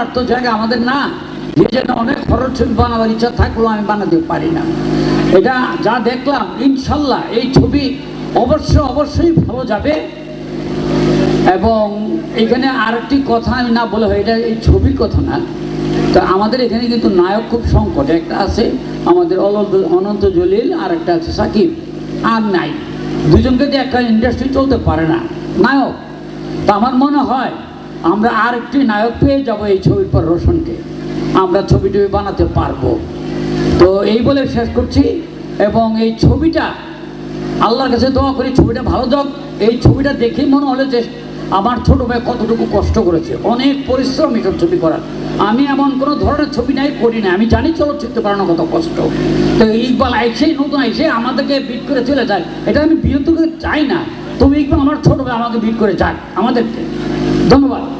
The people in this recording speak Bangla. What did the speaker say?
বানার তো জায়গা আমাদের না। জন্য অনেক খরচ ছবি বানাবার ইচ্ছা থাকলেও আমি বানাতে পারি না। এটা যা দেখলাম, ইনশাল্লাহ এই ছবি অবশ্য অবশ্যই ভালো যাবে। এবং এখানে আরেকটি কথা আমি না বলে হয়, এটা এই ছবির কথা না। তো আমাদের এখানে কিন্তু নায়ক খুব সংকট। একটা আছে আমাদের অনন্ত অনন্ত জলিল আর একটা আছে সাকিব। আর নাই। দুজনকে দিয়ে একটা ইন্ডাস্ট্রি চলতে পারে না। নায়ক, তো আমার মনে হয় আমরা আর একটি নায়ক পেয়ে যাব এই ছবির পর রোশনকে। আমরা ছবি টবি বানাতে পারব। তো এই বলে শেষ করছি এবং এই ছবিটা, আল্লাহর কাছে দোয়া করি ছবিটা ভালো যাক। এই ছবিটা দেখেই মনে হলো যে আমার ছোটো ভাই কতটুকু কষ্ট করেছে, অনেক পরিশ্রম এসব ছবি করার। আমি এমন কোনো ধরনের ছবি নাই, করি না আমি জানি চলচ্চিত্র বানানো কত কষ্ট। তো ইকবাল আইসে নতুন আইসে আমাদেরকে বিট করে চলে যায়। এটা আমি বিরত চাই না। তুমি ইকবাল, আমার ছোটো ভাই আমাকে বিট করে যাক, আমাদেরকে। ধন্যবাদ।